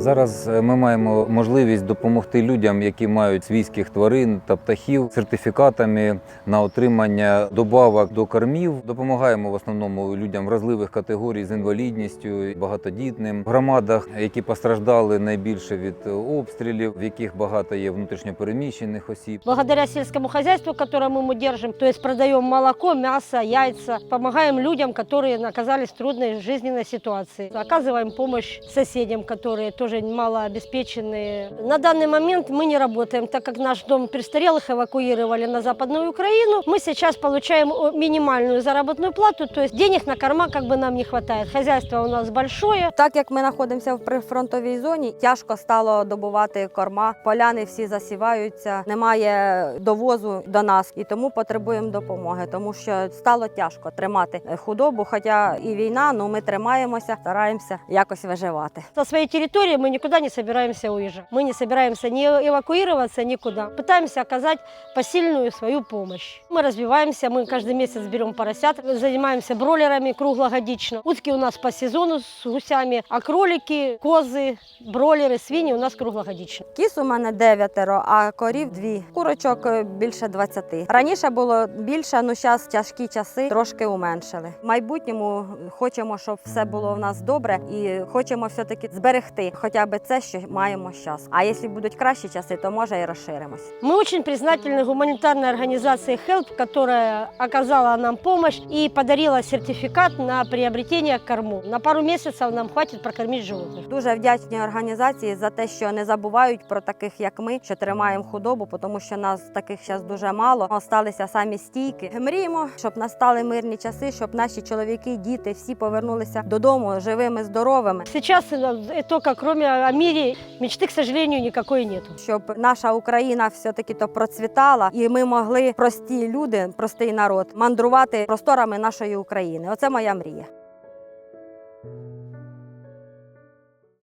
Зараз е, ми маємо можливість допомогти людям, які мають свійських тварин та птахів сертифікатами на отримання добавок до кормів. Допомагаємо в основному людям вразливих категорій з інвалідністю, багатодітним в громадах, які постраждали найбільше від е, обстрілів, в яких багато є внутрішньопереміщених осіб. Благодаря сельскому хозяйству, которое мы ему держим, то есть продаем молоко, мясо, яйца, помогаем людям, которые оказались в трудной жизненной ситуации. Оказываем помощь соседям, которые тоже малообеспеченные. На данный момент мы не работаем, так как наш дом престарелых эвакуировали на Западную Украину. Мы сейчас получаем о, минимальную заработную плату, то есть денег на корма как бы нам не хватает. Хозяйство у нас большое, Так як ми знаходимося в прифронтовій зоні, тяжко стало добувати корма. Поляни всі засіваються, немає довозу до нас і тому потребуємо допомоги, тому що стало тяжко тримати е, худобу. Хоча і війна, ну ми тримаємося, стараємося якось виживати. Со своей территории мы никуда не собираемся уезжать. Мы не собираемся ни эвакуироваться никуда. Пытаемся оказать посильную свою помощь. Мы развиваемся, мы каждый месяц берем поросят, занимаемся бройлерами круглогодично. Утки у нас по сезону с гусями, а кролики, козы, бройлеры, свиньи у нас круглогодично. Кіс у мене дев'ятеро, а корів дві. Курочок е, більше 20. Раніше було більше, ну зараз тяжкі часи трошки уменшили. В майбутньому хочемо, щоб все було в нас добре, і хочемо все-таки зберегти хоча б це, що маємо зараз. А якщо будуть кращі часи, то може і розширимось. Мы очень признательны гуманитарной организации HELP, которая оказала нам помощь и подарила сертификат на приобретение корму. На пару месяцев нам хватит прокормить животных. Дуже вдячні організації за те, що не забувають про таких, як ми, що тримаємо худобу, тому що нас таких зараз дуже мало. Осталися самі стійки. Мріємо, щоб настали мирні часи, щоб наші чоловіки, діти всі повернулися додому живими, здоровими. Сейчас э, только кроме о мире мечты, к сожалению, никакой нет. Щоб наша Україна все-таки то процвітала, і ми могли прості люди, простий народ, мандрувати просторами нашої України. Оце моя мрія.